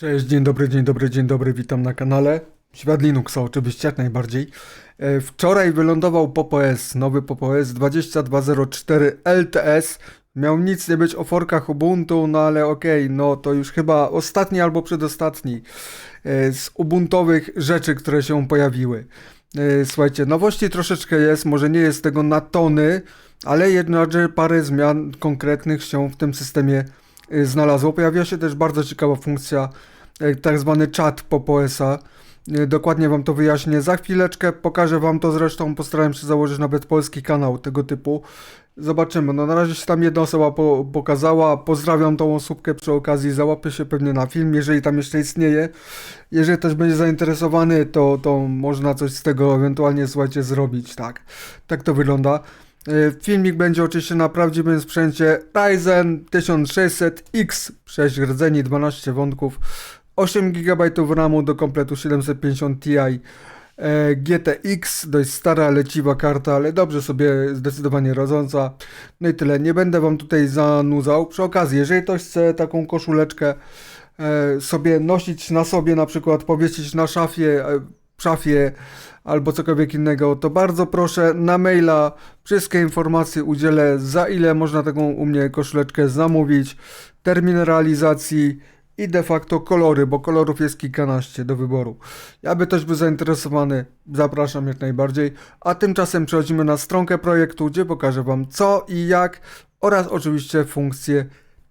Cześć, dzień dobry, dzień dobry, dzień dobry, witam na kanale. Świat Linuxa oczywiście, jak najbardziej. E, Wczoraj wylądował PopOS, nowy PopOS 2204 LTS. Miał nic nie być o forkach Ubuntu, no ale okej, no to już chyba ostatni albo przedostatni e, z ubuntowych rzeczy, które się pojawiły. E, Słuchajcie, nowości troszeczkę jest, może nie jest tego na tony, ale jednakże parę zmian konkretnych się w tym systemie y, znalazło. Pojawiła się też bardzo ciekawa funkcja, y, tak zwany czat PopOS-a. Y, Dokładnie Wam to wyjaśnię. Za chwileczkę pokażę Wam to zresztą. Postarałem się założyć nawet polski kanał tego typu. Zobaczymy. No na razie się tam jedna osoba po, pokazała. Pozdrawiam tą osóbkę przy okazji. Załapię się pewnie na film, jeżeli tam jeszcze istnieje. Jeżeli ktoś będzie zainteresowany, to, to można coś z tego ewentualnie, słuchajcie, zrobić. Tak, tak to wygląda. E, Filmik będzie oczywiście na prawdziwym sprzęcie Ryzen 1600X, 6 rdzeni, 12 wątków, 8 GB RAMu do kompletu 750 Ti. e, GTX, dość stara, leciwa karta, ale dobrze sobie zdecydowanie rodząca. No i tyle, nie będę Wam tutaj zanudzał. Przy okazji, jeżeli ktoś chce taką koszuleczkę e, sobie nosić na sobie, na przykład powiesić na szafie, szafie albo cokolwiek innego, to bardzo proszę na maila wszystkie informacje udzielę, za ile można taką u mnie koszuleczkę zamówić, termin realizacji i de facto kolory, bo kolorów jest kilkanaście do wyboru. Jakby ktoś był zainteresowany, zapraszam jak najbardziej. A tymczasem przechodzimy na stronkę projektu, gdzie pokażę Wam co i jak oraz oczywiście funkcję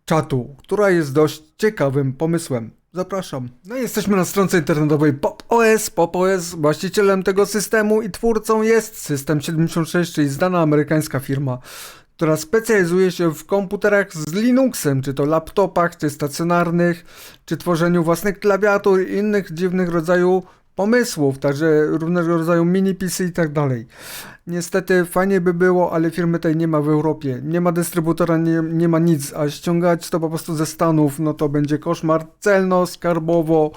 czatu, która jest dość ciekawym pomysłem. Zapraszam. No i jesteśmy na stronce internetowej PopOS. PopOS właścicielem tego systemu i twórcą jest System76, czyli znana amerykańska firma, która specjalizuje się w komputerach z Linuxem, czy to laptopach, czy stacjonarnych, czy tworzeniu własnych klawiatur i innych dziwnych rodzaju pomysłów, także różnego rodzaju mini PC i tak dalej. Niestety fajnie by było, ale firmy tej nie ma w Europie. Nie ma dystrybutora, nie, nie ma nic, a ściągać to po prostu ze Stanów, no to będzie koszmar celno, skarbowo,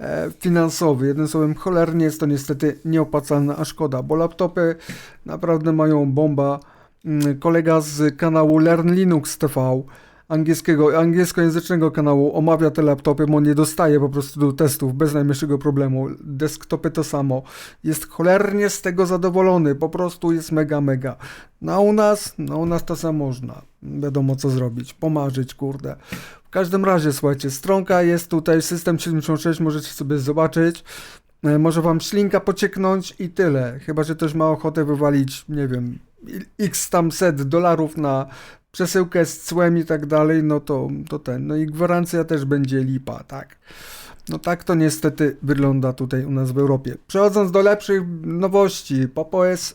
e, finansowy. Jednym słowem, cholernie jest to niestety nieopłacalne, a szkoda, bo laptopy naprawdę mają bomba. Mm, Kolega z kanału Learn Linux TV, angielskiego, angielskojęzycznego kanału, omawia te laptopy, on nie dostaje po prostu do testów bez najmniejszego problemu. Desktopy to samo. Jest cholernie z tego zadowolony, po prostu jest mega, mega. No u nas, no u nas to samo można. Wiadomo co zrobić, pomarzyć, kurde. W każdym razie, słuchajcie, stronka jest tutaj, system 76, możecie sobie zobaczyć. E, Może wam ślinka pocieknąć i tyle. Chyba, że ktoś ma ochotę wywalić, nie wiem, x tam set dolarów na przesyłkę z cłem i tak dalej, no to, to ten. No i gwarancja też będzie lipa, tak. No tak to niestety wygląda tutaj u nas w Europie. Przechodząc do lepszych nowości, PopOS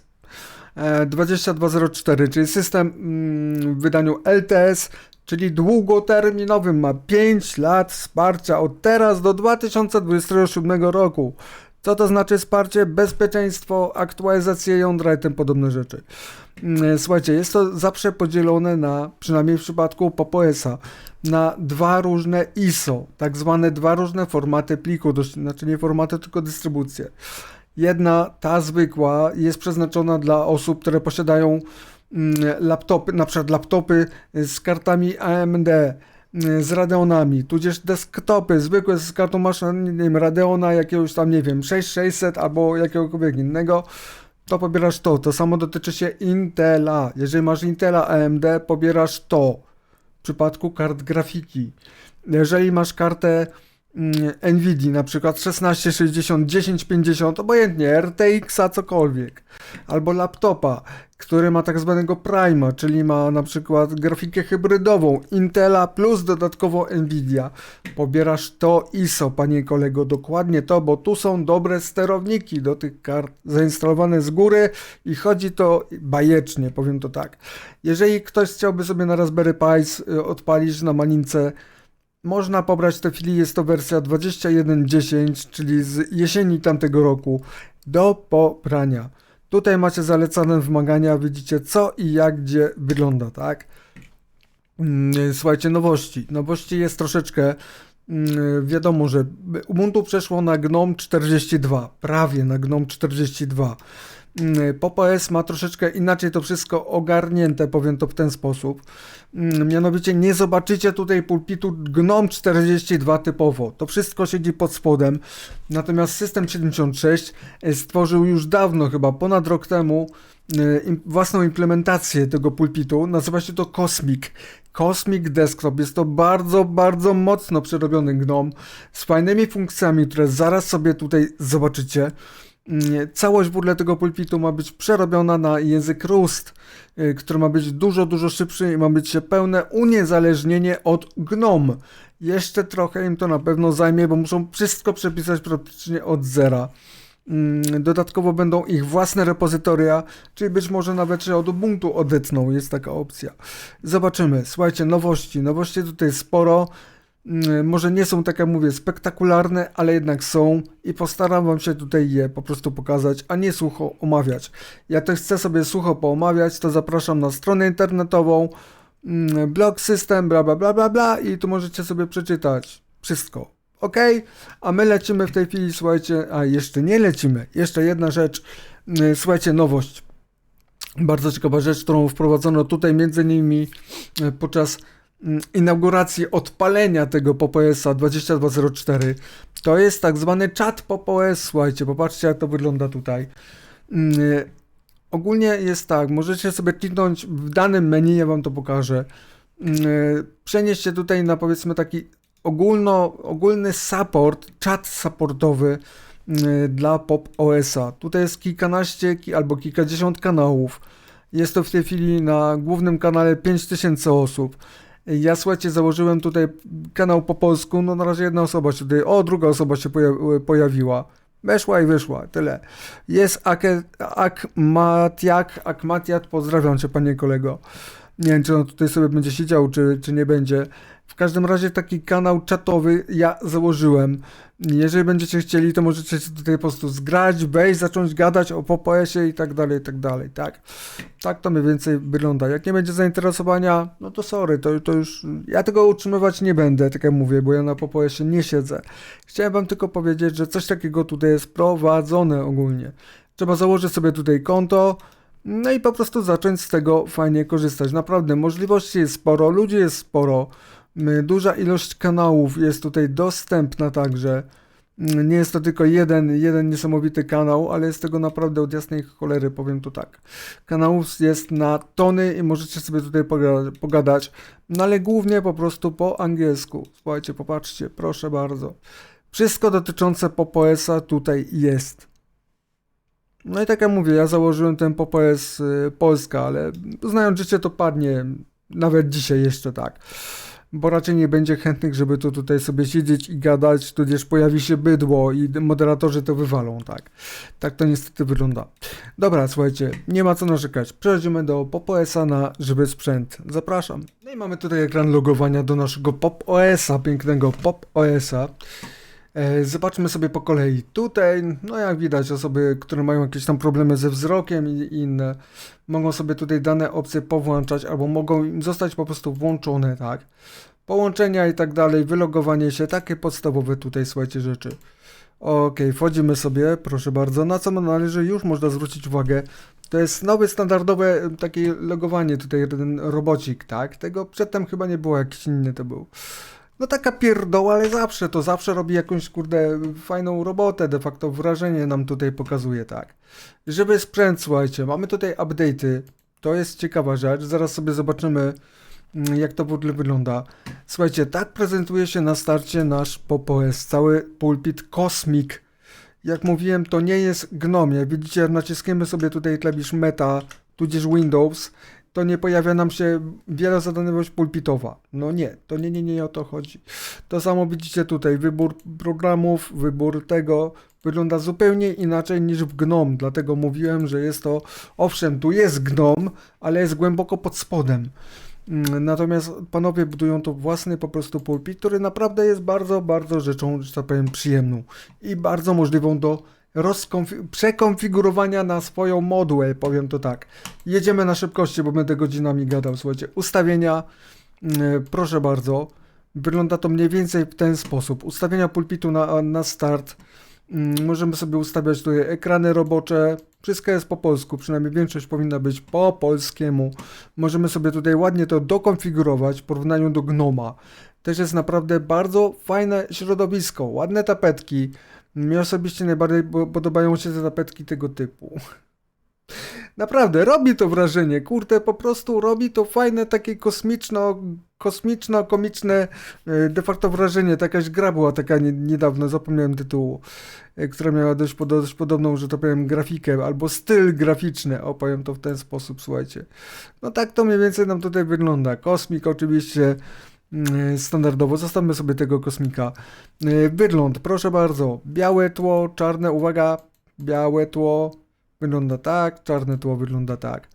e, 2204, czyli system mm, w wydaniu LTS, czyli długoterminowym, ma 5 lat wsparcia od teraz do 2027 roku. Co to znaczy wsparcie? Bezpieczeństwo, aktualizacje jądra i tym podobne rzeczy. Mm, Słuchajcie, jest to zawsze podzielone na, przynajmniej w przypadku PopOS-a, na dwa różne ISO, tak zwane dwa różne formaty pliku, znaczy nie formaty, tylko dystrybucje. Jedna, ta zwykła, jest przeznaczona dla osób, które posiadają mm, laptopy, na przykład laptopy z kartami AMD, z Radeonami, tudzież desktopy zwykłe z kartą masz, nie wiem, Radeona jakiegoś tam, nie wiem, 6600 albo jakiegokolwiek innego, to pobierasz to. To samo dotyczy się Intela. Jeżeli masz Intela AMD, pobierasz to. W przypadku kart grafiki. Jeżeli masz kartę Nvidia, na przykład 1660, 1050, obojętnie, RTX-a, cokolwiek, albo laptopa, który ma tak zwanego Prima, czyli ma na przykład grafikę hybrydową Intela plus dodatkowo Nvidia. Pobierasz to ISO, panie kolego, dokładnie to, bo tu są dobre sterowniki do tych kart zainstalowane z góry i chodzi to bajecznie, powiem to tak. Jeżeli ktoś chciałby sobie na Raspberry Pi y, odpalić na malince można pobrać w tej chwili, jest to wersja 21.10, czyli z jesieni tamtego roku, do pobrania. Tutaj macie zalecane wymagania, widzicie co i jak, gdzie wygląda, tak? Mm, Słuchajcie, nowości. Nowości jest troszeczkę, mm, wiadomo, że Ubuntu przeszło na GNOME 42, prawie na GNOME 42. Mm, Pop ma troszeczkę inaczej to wszystko ogarnięte, powiem to w ten sposób. Mm, Mianowicie nie zobaczycie tutaj pulpitu GNOME 42 typowo. To wszystko siedzi pod spodem. Natomiast system 76 stworzył już dawno, chyba ponad rok temu, e, własną implementację tego pulpitu. Nazywa się to Cosmic. Cosmic Desktop. Jest to bardzo, bardzo mocno przerobiony GNOME z fajnymi funkcjami, które zaraz sobie tutaj zobaczycie. Mm, Całość w ogóle tego pulpitu ma być przerobiona na język Rust, y, który ma być dużo, dużo szybszy i ma być pełne uniezależnienie od GNOME. Jeszcze trochę im to na pewno zajmie, bo muszą wszystko przepisać praktycznie od zera. Mm, Dodatkowo będą ich własne repozytoria, czyli być może nawet się od Ubuntu odetną, jest taka opcja. Zobaczymy. Słuchajcie, nowości. Nowości tutaj sporo. Mm, Może nie są, tak jak mówię, spektakularne, ale jednak są i postaram Wam się tutaj je po prostu pokazać, a nie sucho omawiać. Jak to chcę sobie sucho poomawiać, to zapraszam na stronę internetową, mm, blog system, bla bla bla bla bla i tu możecie sobie przeczytać wszystko. Ok? A my lecimy w tej chwili, słuchajcie, a jeszcze nie lecimy. Jeszcze jedna rzecz, Mm, słuchajcie, nowość. Bardzo ciekawa rzecz, którą wprowadzono tutaj między innymi e, podczas inauguracji odpalenia tego PopOS-a 2204. To jest tak zwany czat PopOS, słuchajcie, popatrzcie jak to wygląda tutaj. Mm, e, Ogólnie jest tak, możecie sobie kliknąć w danym menu, ja wam to pokażę. Mm, e, Przenieść się tutaj na powiedzmy taki ogólno, ogólny support, czat supportowy mm, dla Pop OS-a. Tutaj jest kilkanaście ki- albo kilkadziesiąt kanałów. Jest to w tej chwili na głównym kanale 5000 osób. Ja słuchajcie, założyłem tutaj kanał po polsku, no na razie jedna osoba się tutaj, o druga osoba się poja- pojawiła. Weszła i wyszła, tyle. Jest Akmatiak, Akmatiat, pozdrawiam cię panie kolego. Nie wiem, czy on tutaj sobie będzie siedział, czy, czy nie będzie. W każdym razie taki kanał czatowy ja założyłem. Jeżeli będziecie chcieli, to możecie się tutaj po prostu zgrać, wejść, zacząć gadać o PopOS-ie i tak dalej, i tak dalej, tak. Tak to mniej więcej wygląda. Jak nie będzie zainteresowania, no to sorry, to, to już ja tego utrzymywać nie będę, tak jak mówię, bo ja na PopOS-ie nie siedzę. Chciałem wam tylko powiedzieć, że coś takiego tutaj jest prowadzone ogólnie. Trzeba założyć sobie tutaj konto, no i po prostu zacząć z tego fajnie korzystać. Naprawdę, możliwości jest sporo, ludzi jest sporo, duża ilość kanałów jest tutaj dostępna także. Mm, Nie jest to tylko jeden, jeden niesamowity kanał, ale jest tego naprawdę od jasnej cholery, powiem to tak. Kanałów jest na tony i możecie sobie tutaj poga- pogadać, no ale głównie po prostu po angielsku. Słuchajcie, popatrzcie, proszę bardzo. Wszystko dotyczące PopOS-a tutaj jest. No i tak jak mówię, ja założyłem ten PopOS y, Polska, ale znając życie to padnie, nawet dzisiaj jeszcze tak. Bo raczej nie będzie chętnych, żeby tu tutaj sobie siedzieć i gadać, tudzież pojawi się bydło i moderatorzy to wywalą, tak. Tak to niestety wygląda. Dobra, słuchajcie, nie ma co narzekać. Przechodzimy do PopOS-a na żywy sprzęt. Zapraszam. No i mamy tutaj ekran logowania do naszego PopOS-a, pięknego PopOS-a. E, Zobaczmy sobie po kolei. Tutaj, no jak widać, osoby, które mają jakieś tam problemy ze wzrokiem i inne, mogą sobie tutaj dane opcje powłączać albo mogą im zostać po prostu włączone, tak? Połączenia i tak dalej, wylogowanie się, takie podstawowe tutaj, słuchajcie, rzeczy. Okej, wchodzimy sobie, proszę bardzo. Na co należy już można zwrócić uwagę, to jest nowe standardowe takie logowanie tutaj, ten robocik, tak? Tego przedtem chyba nie było, jakiś inny to był. No taka pierdoła, ale zawsze to zawsze robi jakąś kurde fajną robotę, de facto wrażenie nam tutaj pokazuje, tak. Żeby sprzęt, słuchajcie, mamy tutaj update'y, to jest ciekawa rzecz, zaraz sobie zobaczymy mm, jak to w ogóle wygląda. Słuchajcie, tak prezentuje się na starcie nasz PopOS, cały pulpit Cosmic. Jak mówiłem, to nie jest GNOME, widzicie naciskamy sobie tutaj klawisz Meta, tudzież Windows, to nie pojawia nam się wielozadaniowość pulpitowa. No nie, to nie, nie, nie o to chodzi. To samo widzicie tutaj, wybór programów, wybór tego wygląda zupełnie inaczej niż w GNOME, dlatego mówiłem, że jest to, owszem, tu jest GNOME, ale jest głęboko pod spodem. Mm, Natomiast panowie budują to własny po prostu pulpit, który naprawdę jest bardzo, bardzo rzeczą, że tak powiem, przyjemną i bardzo możliwą do przekonfigurowania na swoją modułę, powiem to tak. Jedziemy na szybkości, bo będę godzinami gadał, słuchajcie. Ustawienia, mm, proszę bardzo, wygląda to mniej więcej w ten sposób. Ustawienia pulpitu na, na start. Mm, Możemy sobie ustawiać tutaj ekrany robocze. Wszystko jest po polsku, przynajmniej większość powinna być po polskiemu. Możemy sobie tutaj ładnie to dokonfigurować w porównaniu do Gnoma. Też jest naprawdę bardzo fajne środowisko, ładne tapetki. Mnie osobiście najbardziej po- podobają się te tapetki tego typu. Naprawdę, robi to wrażenie, kurde, po prostu robi to fajne, takie kosmiczno, kosmiczno-komiczne e, de facto wrażenie. Ta jakaś gra była taka nie, niedawno, zapomniałem tytułu, e, która miała dość, dość podobną, że to powiem, grafikę, albo styl graficzny, opowiem to w ten sposób, słuchajcie. No tak to mniej więcej nam tutaj wygląda. Kosmik oczywiście standardowo, zostawmy sobie tego kosmika. E, Wygląd, proszę bardzo, białe tło, czarne, uwaga, białe tło, wygląda tak, czarne tło wygląda tak.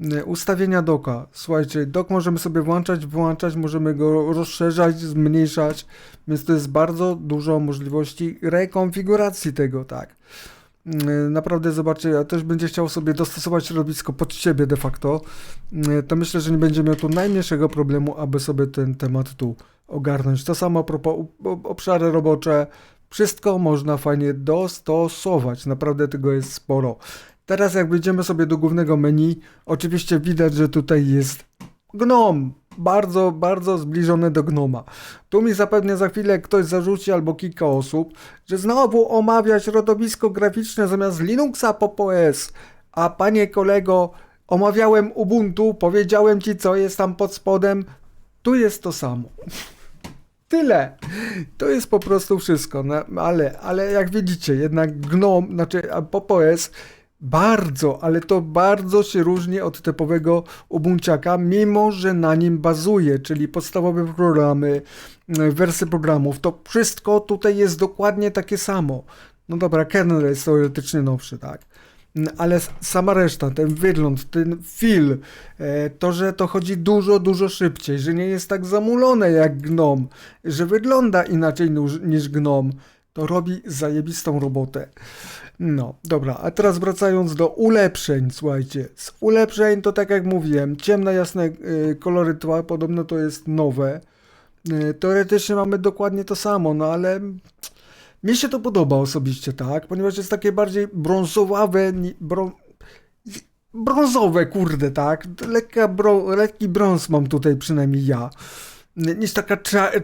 Y, Ustawienia doka. Słuchajcie, dok możemy sobie włączać, wyłączać, możemy go rozszerzać, zmniejszać, więc to jest bardzo dużo możliwości rekonfiguracji tego, tak. Y, Naprawdę zobaczcie, ja też będzie chciał sobie dostosować środowisko pod siebie de facto, y, to myślę, że nie będzie miał tu najmniejszego problemu, aby sobie ten temat tu ogarnąć. To samo propos obszary robocze, wszystko można fajnie dostosować, naprawdę tego jest sporo. Teraz jak wejdziemy sobie do głównego menu, oczywiście widać, że tutaj jest gnom. Bardzo, bardzo zbliżony do gnoma. Tu mi zapewne za chwilę ktoś zarzuci albo kilka osób, że znowu omawia środowisko graficzne zamiast Linuxa Pop OS. A panie kolego, omawiałem Ubuntu, powiedziałem ci co jest tam pod spodem. Tu jest to samo. Tyle. To jest po prostu wszystko. No, ale, ale jak widzicie, jednak GNOME, znaczy a Pop OS bardzo, ale to bardzo się różni od typowego Ubunciaka, mimo że na nim bazuje, czyli podstawowe programy, mm, wersje programów, to wszystko tutaj jest dokładnie takie samo. No dobra, kernel jest teoretycznie nowszy, tak. Mm, Ale sama reszta, ten wygląd, ten feel, e, to, że to chodzi dużo, dużo szybciej, że nie jest tak zamulone jak GNOME, że wygląda inaczej niż, GNOME, to robi zajebistą robotę. No, dobra, a teraz wracając do ulepszeń, słuchajcie. Z ulepszeń to tak jak mówiłem, ciemne, jasne y, kolory tła, podobno to jest nowe. Y, teoretycznie mamy dokładnie to samo, no ale mi się to podoba osobiście, tak? Ponieważ jest takie bardziej brązowawe, brą... brązowe, kurde, tak? Lekka bro... Lekki brąz mam tutaj przynajmniej ja. Niż taka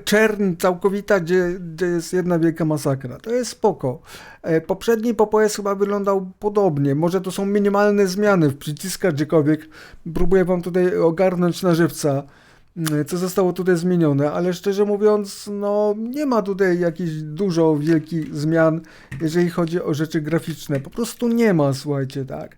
czerń całkowita, gdzie, gdzie jest jedna wielka masakra. To jest spoko. E, Poprzedni PopOS chyba wyglądał podobnie. Może to są minimalne zmiany w przyciskach gdziekolwiek. Próbuję wam tutaj ogarnąć na żywca, mm, co zostało tutaj zmienione, ale szczerze mówiąc, no nie ma tutaj jakichś dużo wielkich zmian, jeżeli chodzi o rzeczy graficzne. Po prostu nie ma, słuchajcie, tak.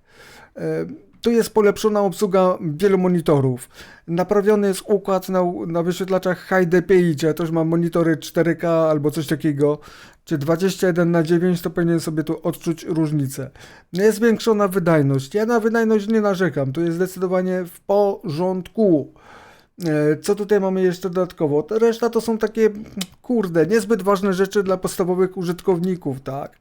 Tu jest polepszona obsługa wielu monitorów. Naprawiony jest układ na, na wyświetlaczach High DPI, czy ja też mam monitory 4K albo coś takiego, czy 21 na 9, to powinien sobie tu odczuć różnicę. Jest zwiększona wydajność. Ja na wydajność nie narzekam, to jest zdecydowanie w porządku. E, Co tutaj mamy jeszcze dodatkowo? Reszta to są takie, kurde, niezbyt ważne rzeczy dla podstawowych użytkowników, tak?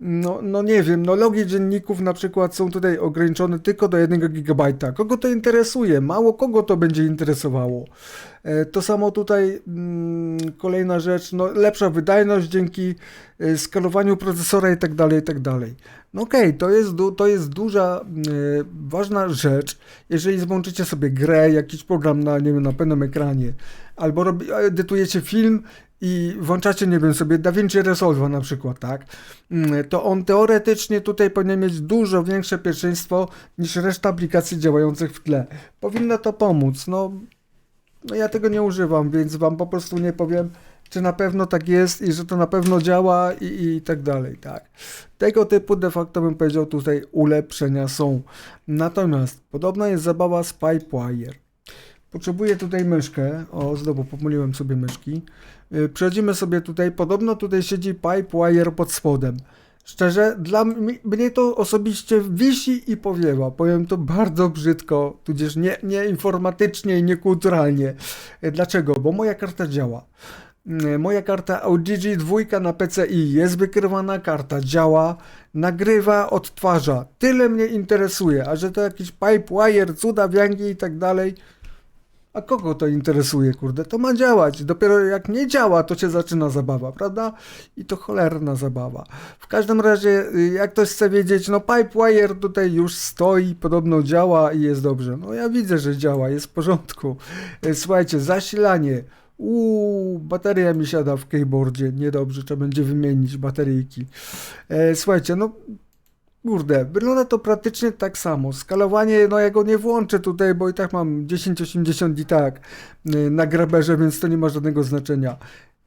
No, no nie wiem, no logi dzienników na przykład są tutaj ograniczone tylko do 1 GB. Kogo to interesuje? Mało kogo to będzie interesowało. E, To samo tutaj mm, kolejna rzecz, no lepsza wydajność dzięki e, skalowaniu procesora i tak dalej, i tak dalej. No okej, to, jest to jest duża, e, ważna rzecz, jeżeli złączycie sobie grę, jakiś program na, nie wiem, na pełnym ekranie, albo robi, edytujecie film i włączacie, nie wiem, sobie DaVinci Resolve na przykład, tak? Mm, To on teoretycznie tutaj powinien mieć dużo większe pierwszeństwo niż reszta aplikacji działających w tle. Powinno to pomóc, no, no ja tego nie używam, więc wam po prostu nie powiem, czy na pewno tak jest i że to na pewno działa i, i tak dalej, tak. Tego typu de facto bym powiedział tutaj ulepszenia są. Natomiast podobna jest zabawa z Pipewire. Potrzebuję tutaj myszkę. O, znowu pomyliłem sobie myszki. Yy, Przechodzimy sobie tutaj. Podobno tutaj siedzi Pipewire pod spodem. Szczerze, dla mnie to osobiście wisi i powiewa. Powiem to bardzo brzydko, tudzież nie, nie informatycznie i niekulturalnie. Yy, Dlaczego? Bo moja karta działa. Yy, Moja karta Audigi 2 na PCI jest wykrywana, karta działa, nagrywa, odtwarza. Tyle mnie interesuje, a że to jakiś Pipewire, cuda, wiangi i tak dalej, A kogo to interesuje, kurde? To ma działać. Dopiero jak nie działa, to się zaczyna zabawa, prawda? I to cholerna zabawa. W każdym razie, y, jak ktoś chce wiedzieć, no Pipewire tutaj już stoi, podobno działa i jest dobrze. No ja widzę, że działa, jest w porządku. Y, Słuchajcie, zasilanie. Uuu, bateria mi siada w keyboardzie. Niedobrze, trzeba będzie wymienić bateryjki. E, słuchajcie, no Kurde, wygląda to praktycznie tak samo. Skalowanie, no ja go nie włączę tutaj, bo i tak mam 1080 i tak y, na graberze, więc to nie ma żadnego znaczenia.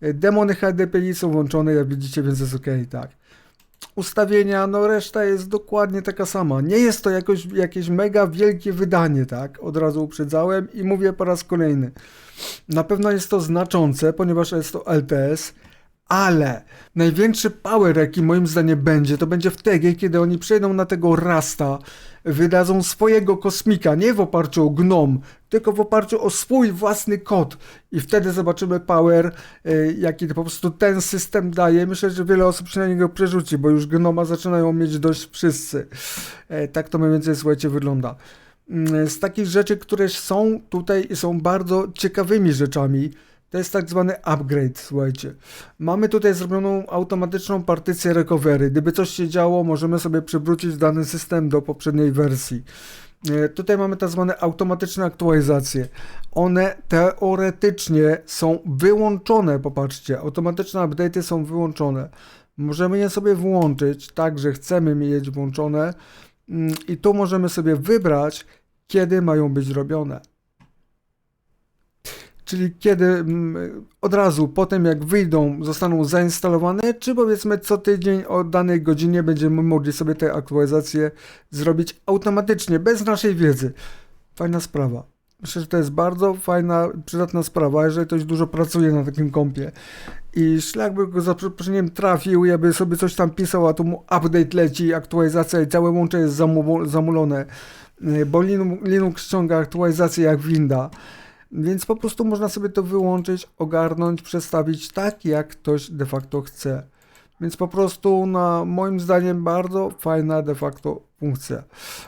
Y, Demony HDPI są włączone, jak widzicie, więc jest ok, tak. Ustawienia, no reszta jest dokładnie taka sama. Nie jest to jakoś, jakieś mega wielkie wydanie, tak? Od razu uprzedzałem i mówię po raz kolejny. Na pewno jest to znaczące, ponieważ jest to LTS, ale największy power, jaki moim zdaniem będzie, to będzie wtedy, kiedy oni przejdą na tego Rasta, wydadzą swojego kosmika, nie w oparciu o Gnom, tylko w oparciu o swój własny kod. I wtedy zobaczymy power, y, jaki po prostu ten system daje. Myślę, że wiele osób się na niego przerzuci, bo już Gnoma zaczynają mieć dość wszyscy. E, Tak to mniej więcej, słuchajcie, wygląda. Mm, Z takich rzeczy, które są tutaj i są bardzo ciekawymi rzeczami, to jest tak zwany upgrade, słuchajcie. Mamy tutaj zrobioną automatyczną partycję recovery. Gdyby coś się działo, możemy sobie przywrócić dany system do poprzedniej wersji. E, Tutaj mamy tak zwane automatyczne aktualizacje. One teoretycznie są wyłączone, popatrzcie, automatyczne update'y są wyłączone. Możemy je sobie włączyć tak, że chcemy mieć włączone mm, i tu możemy sobie wybrać, kiedy mają być robione. Czyli kiedy mm, od razu po tym jak wyjdą, zostaną zainstalowane, czy powiedzmy co tydzień o danej godzinie będziemy mogli sobie te aktualizacje zrobić automatycznie, bez naszej wiedzy. Fajna sprawa. Myślę, że to jest bardzo fajna, przydatna sprawa, jeżeli ktoś dużo pracuje na takim kompie. I szlak by go za przeproszeniem trafił, ja by sobie coś tam pisał, a tu mu update leci, aktualizacja i całe łącze jest zamu- zamulone. Y, Bo Linux ściąga aktualizację jak winda. Więc po prostu można sobie to wyłączyć, ogarnąć, przestawić tak, jak ktoś de facto chce. Więc po prostu na moim zdaniem bardzo fajna de facto funkcja.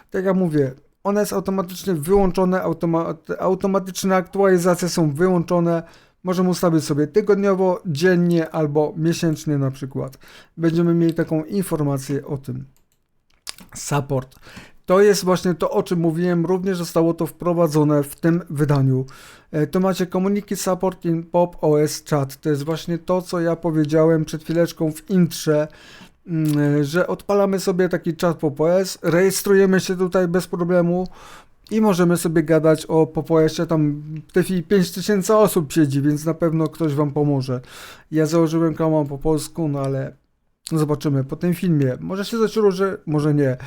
Tak jak mówię, ona jest automatycznie wyłączone, automa automatyczne aktualizacje są wyłączone. Możemy ustawić sobie tygodniowo, dziennie albo miesięcznie na przykład. Będziemy mieli taką informację o tym. Support. To jest właśnie to, o czym mówiłem, również zostało to wprowadzone w tym wydaniu. E, Tu macie Community Support in Pop OS Chat. To jest właśnie to, co ja powiedziałem przed chwileczką w intrze, mm, e, że odpalamy sobie taki chat Pop OS, rejestrujemy się tutaj bez problemu i możemy sobie gadać o Pop OSie. Tam w tej chwili 5000 osób siedzi, więc na pewno ktoś Wam pomoże. Ja założyłem kanał po polsku, no ale zobaczymy po tym filmie. Może się coś róży, może nie.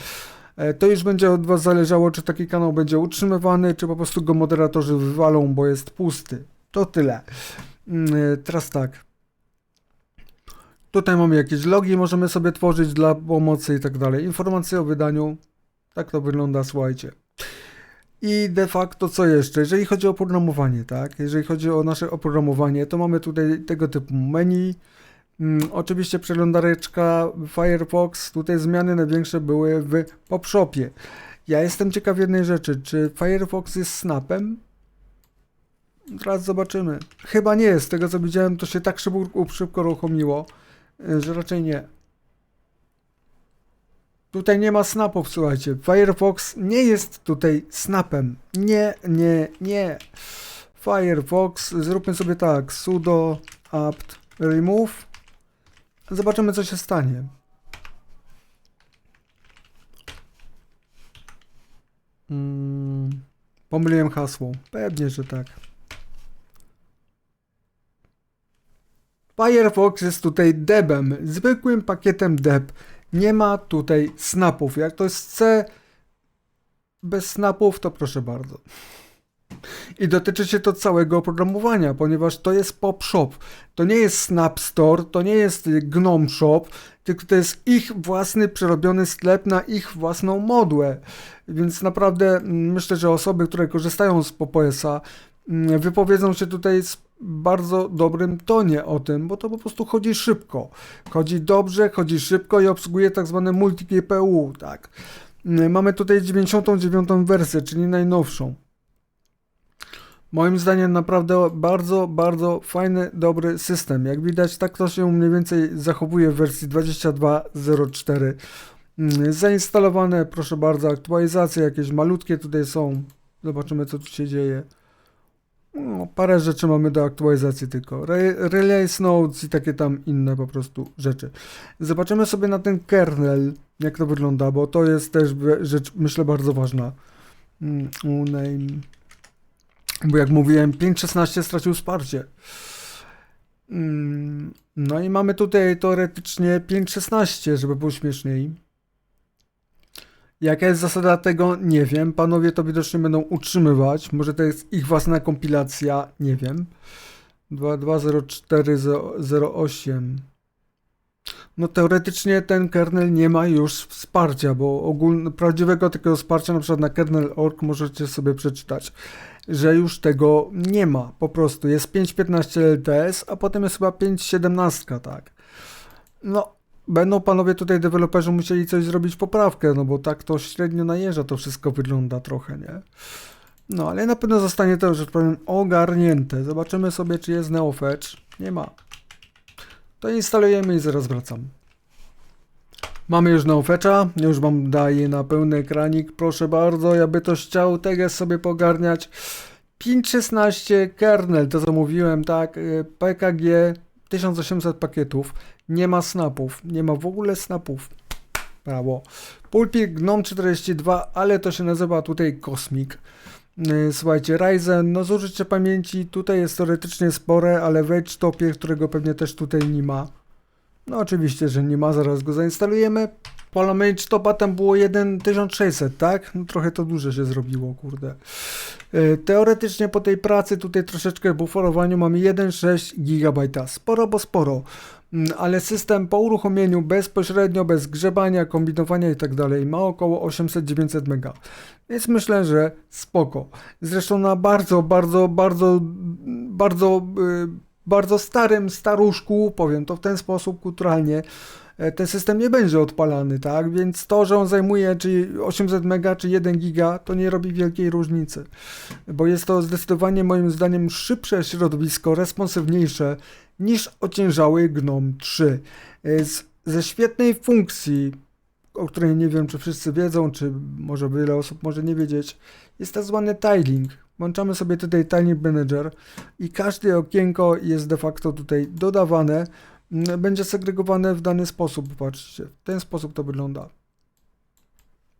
E, To już będzie od Was zależało, czy taki kanał będzie utrzymywany, czy po prostu go moderatorzy wywalą, bo jest pusty. To tyle. Mm, e, Teraz tak. Tutaj mamy jakieś logi, możemy sobie tworzyć dla pomocy i tak dalej. Informacje o wydaniu. Tak to wygląda, słuchajcie. I de facto co jeszcze? Jeżeli chodzi o oprogramowanie, tak? Jeżeli chodzi o nasze oprogramowanie, to mamy tutaj tego typu menu. Mm, oczywiście przeglądareczka Firefox, tutaj zmiany największe były w PopShopie. Ja jestem ciekaw jednej rzeczy, czy Firefox jest snapem? Teraz zobaczymy. Chyba nie z tego co widziałem to się tak szybko, szybko uruchomiło, y, że raczej nie. Tutaj nie ma snapów, słuchajcie. Firefox nie jest tutaj snapem. Nie, nie, nie. Firefox, zróbmy sobie tak, sudo apt remove. Zobaczymy, co się stanie. Mm, pomyliłem hasło. Pewnie, że tak. Firefox jest tutaj debem, zwykłym pakietem deb. Nie ma tutaj snapów. Jak to jest C bez snapów, to proszę bardzo. I dotyczy się to całego oprogramowania, ponieważ to jest Pop Shop. To nie jest Snap Store, to nie jest Gnome Shop, tylko to jest ich własny przerobiony sklep na ich własną modłę. Więc naprawdę mm, myślę, że osoby, które korzystają z PopOS-a mm, wypowiedzą się tutaj z bardzo dobrym tonie o tym, bo to po prostu chodzi szybko. Chodzi dobrze, chodzi szybko i obsługuje tak zwane multi-GPU, tak. Mm, Mamy tutaj 99 wersję, czyli najnowszą. Moim zdaniem naprawdę bardzo, bardzo fajny, dobry system. Jak widać, tak to się mniej więcej zachowuje w wersji 22.04. Mm, Zainstalowane, proszę bardzo, aktualizacje jakieś malutkie tutaj są. Zobaczymy, co tu się dzieje. No, parę rzeczy mamy do aktualizacji tylko. Re release notes i takie tam inne po prostu rzeczy. Zobaczymy sobie na ten kernel, jak to wygląda, bo to jest też rzecz, myślę, bardzo ważna. Mm, Uname. Bo jak mówiłem, 5.16 stracił wsparcie. Mm, No i mamy tutaj teoretycznie 5.16, żeby było śmieszniej. Jaka jest zasada tego? Nie wiem. Panowie to widocznie będą utrzymywać. Może to jest ich własna kompilacja, nie wiem. 220408. No teoretycznie ten kernel nie ma już wsparcia, bo ogólnie prawdziwego takiego wsparcia na przykład na kernel.org możecie sobie przeczytać, że już tego nie ma. Po prostu jest 5.15 LTS, a potem jest chyba 5.17, tak. No, będą panowie tutaj deweloperzy musieli coś zrobić poprawkę, no bo tak to średnio najeżdża to wszystko wygląda trochę, nie? No, ale na pewno zostanie to, że tak powiem, ogarnięte. Zobaczymy sobie, czy jest NeoFetch. Nie ma. To instalujemy i zaraz wracam. Mamy już NeoFetcha, już wam daję na pełny ekranik, proszę bardzo, ja by to chciał teges sobie pogarniać. 5.16 kernel, to co mówiłem, tak, y, PKG 1800 pakietów, nie ma snapów, nie ma w ogóle snapów. Brawo. Pulpit GNOME 42, ale to się nazywa tutaj Cosmic. Yy, Słuchajcie, Ryzen, no zużycie pamięci tutaj jest teoretycznie spore, ale w Edge Topie, którego pewnie też tutaj nie ma. No oczywiście, że nie ma, zaraz go zainstalujemy. Polam Edge Topa było 1600, tak? No trochę to duże się zrobiło, kurde. Yy, Teoretycznie po tej pracy tutaj troszeczkę buforowaniu mamy 1,6 GB. Sporo, bo sporo. Mm, Ale system po uruchomieniu bezpośrednio, bez grzebania, kombinowania i tak dalej ma około 800-900 mega. Więc myślę, że spoko. Zresztą na bardzo, bardzo, bardzo, bardzo, yy, bardzo starym staruszku, powiem to w ten sposób kulturalnie, e, ten system nie będzie odpalany, tak? Więc to, że on zajmuje czy 800 mega, czy 1 giga, to nie robi wielkiej różnicy. Bo jest to zdecydowanie moim zdaniem szybsze środowisko, responsywniejsze niż ociężały GNOME 3. E, Z, ze świetnej funkcji, o której nie wiem, czy wszyscy wiedzą, czy może wiele osób może nie wiedzieć, jest tak zwany tiling. Włączamy sobie tutaj Tiling Manager i każde okienko jest de facto tutaj dodawane, mm, będzie segregowane w dany sposób. Patrzcie, w ten sposób to wygląda.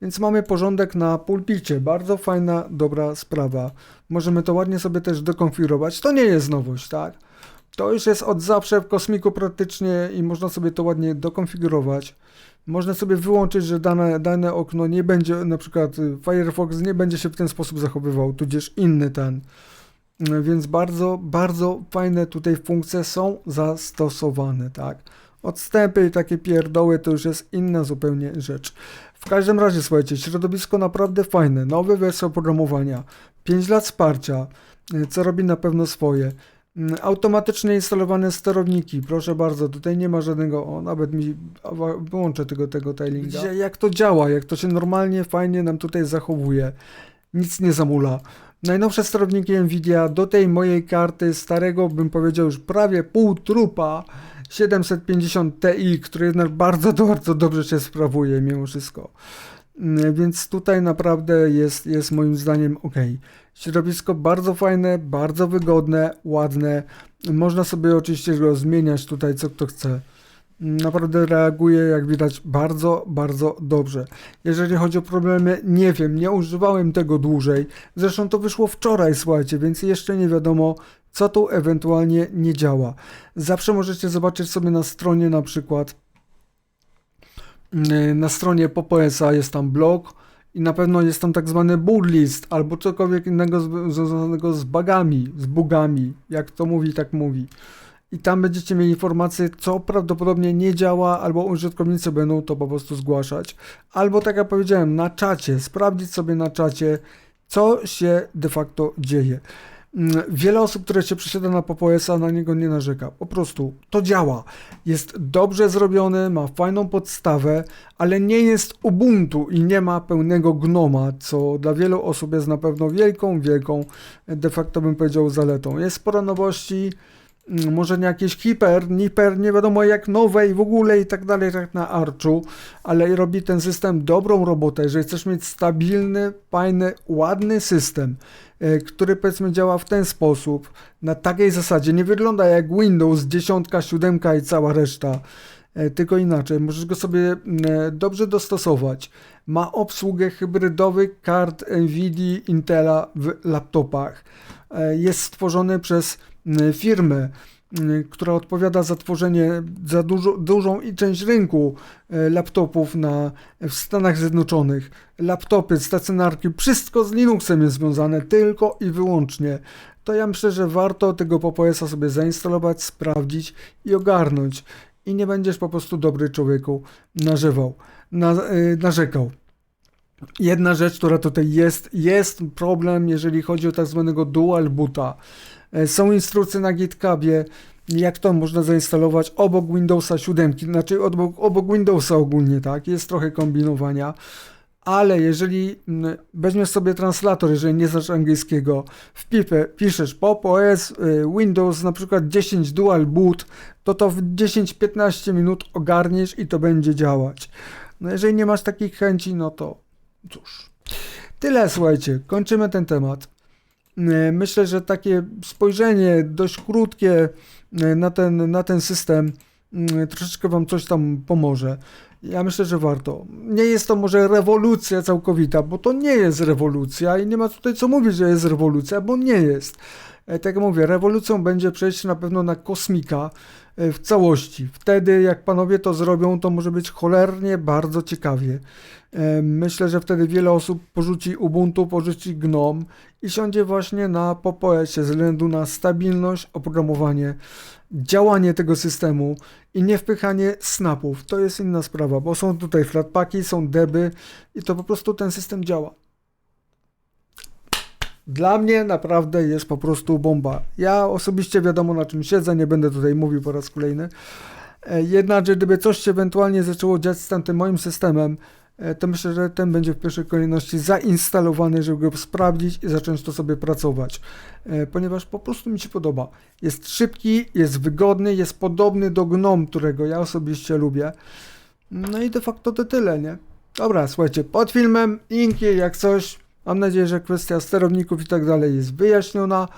Więc mamy porządek na pulpicie. Bardzo fajna, dobra sprawa. Możemy to ładnie sobie też dokonfigurować. To nie jest nowość, tak? To już jest od zawsze w kosmiku praktycznie i można sobie to ładnie dokonfigurować. Można sobie wyłączyć, że dane, dane okno nie będzie, na przykład y, Firefox nie będzie się w ten sposób zachowywał, tudzież inny ten. Y, Więc bardzo, bardzo fajne tutaj funkcje są zastosowane, tak. Odstępy i takie pierdoły to już jest inna zupełnie rzecz. W każdym razie, słuchajcie, środowisko naprawdę fajne, nowe wersje oprogramowania, 5 lat wsparcia, y, co robi na pewno swoje. Mm, Automatycznie instalowane sterowniki, proszę bardzo, tutaj nie ma żadnego, o nawet mi wyłączę tego, tego tilinga. Widzicie jak to działa, jak to się normalnie, fajnie nam tutaj zachowuje, nic nie zamula. Najnowsze sterowniki Nvidia do tej mojej karty starego, bym powiedział już prawie pół trupa 750 Ti, który jednak bardzo, bardzo dobrze się sprawuje mimo wszystko. Mm, Więc tutaj naprawdę jest, jest moim zdaniem ok. Środowisko bardzo fajne, bardzo wygodne, ładne. Można sobie oczywiście go zmieniać tutaj, co kto chce. Naprawdę reaguje, jak widać, bardzo, bardzo dobrze. Jeżeli chodzi o problemy, nie wiem, nie używałem tego dłużej. Zresztą to wyszło wczoraj, słuchajcie, więc jeszcze nie wiadomo, co tu ewentualnie nie działa. Zawsze możecie zobaczyć sobie na stronie na przykład na stronie PopOS-a jest tam blog i na pewno jest tam tak zwany bug list albo cokolwiek innego zw- związanego z bugami, z bugami, jak to mówi, tak mówi. I tam będziecie mieli informacje, co prawdopodobnie nie działa, albo użytkownicy będą to po prostu zgłaszać. Albo tak jak powiedziałem, na czacie, sprawdzić sobie na czacie, co się de facto dzieje. Mm, Wiele osób, które się przesiada na PopOS-a, na niego nie narzeka. Po prostu to działa. Jest dobrze zrobiony, ma fajną podstawę, ale nie jest Ubuntu i nie ma pełnego gnoma, co dla wielu osób jest na pewno wielką, wielką, de facto bym powiedział, zaletą. Jest sporo nowości, może nie jakieś hiper, niper, nie wiadomo jak nowe i w ogóle i tak dalej, jak na Archu, ale robi ten system dobrą robotę. Jeżeli chcesz mieć stabilny, fajny, ładny system, e, który powiedzmy działa w ten sposób, na takiej zasadzie, nie wygląda jak Windows 10, 7 i cała reszta, e, tylko inaczej. Możesz go sobie mm, e, dobrze dostosować. Ma obsługę hybrydowych kart Nvidia, Intela w laptopach. Jest stworzony przez mm, firmę, mm, która odpowiada za tworzenie, za dużo, dużą część rynku e, laptopów na, w Stanach Zjednoczonych. Laptopy, stacjonarki, wszystko z Linuxem jest związane tylko i wyłącznie. To ja myślę, że warto tego PopOS-a sobie zainstalować, sprawdzić i ogarnąć. I nie będziesz po prostu dobry człowieku nażywał, na, narzekał. Jedna rzecz, która tutaj jest, jest problem, jeżeli chodzi o tak zwanego dual boota. E, Są instrukcje na GitHubie, jak to można zainstalować obok Windowsa 7, znaczy obok, obok Windowsa ogólnie, tak? Jest trochę kombinowania, ale jeżeli weźmiesz sobie translator, jeżeli nie znasz angielskiego, wpipę, piszesz pop OS y, Windows na przykład 10 dual boot, to to w 10-15 minut ogarniesz i to będzie działać. No jeżeli nie masz takich chęci, no to cóż. Tyle, słuchajcie, kończymy ten temat. E, Myślę, że takie spojrzenie dość krótkie e, na ten, na ten system mm, troszeczkę Wam coś tam pomoże. Ja myślę, że warto. Nie jest to może rewolucja całkowita, bo to nie jest rewolucja i nie ma tutaj co mówić, że jest rewolucja, bo nie jest. E, Tak jak mówię, rewolucją będzie przejść na pewno na kosmika w całości. Wtedy, jak panowie to zrobią, to może być cholernie bardzo ciekawie. E, Myślę, że wtedy wiele osób porzuci Ubuntu, porzuci GNOME i siądzie właśnie na PopOSie ze względu na stabilność, oprogramowanie, działanie tego systemu i nie wpychanie snapów. To jest inna sprawa, bo są tutaj flatpaki, są deby i to po prostu ten system działa. Dla mnie naprawdę jest po prostu bomba. Ja osobiście wiadomo na czym siedzę, nie będę tutaj mówił po raz kolejny. E, Jednakże gdyby coś się ewentualnie zaczęło dziać z tamtym moim systemem, e, to myślę, że ten będzie w pierwszej kolejności zainstalowany, żeby go sprawdzić i zacząć to sobie pracować. E, Ponieważ po prostu mi się podoba. Jest szybki, jest wygodny, jest podobny do GNOME, którego ja osobiście lubię. No i de facto to tyle, nie? Dobra, słuchajcie, pod filmem linki jak coś. Mam nadzieję, że kwestia sterowników i tak dalej jest wyjaśniona.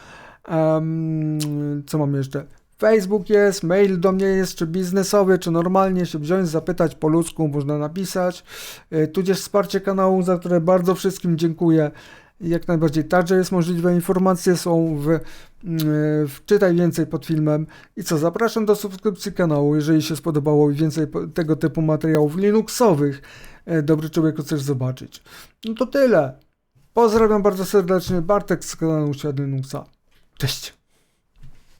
Em, co mam jeszcze? Facebook jest, mail do mnie jest, czy biznesowy, czy normalnie się wziąć, zapytać po ludzku, można napisać. E, Tudzież wsparcie kanału, za które bardzo wszystkim dziękuję. Jak najbardziej. Także jest możliwe, informacje są w, mm, w Czytaj Więcej pod filmem. I co, zapraszam do subskrypcji kanału, jeżeli się spodobało i więcej tego typu materiałów Linuxowych. e, Dobry człowiek chcesz zobaczyć. No to tyle. Pozdrawiam bardzo serdecznie. Bartek z kanału Świat Linuxa. Cześć.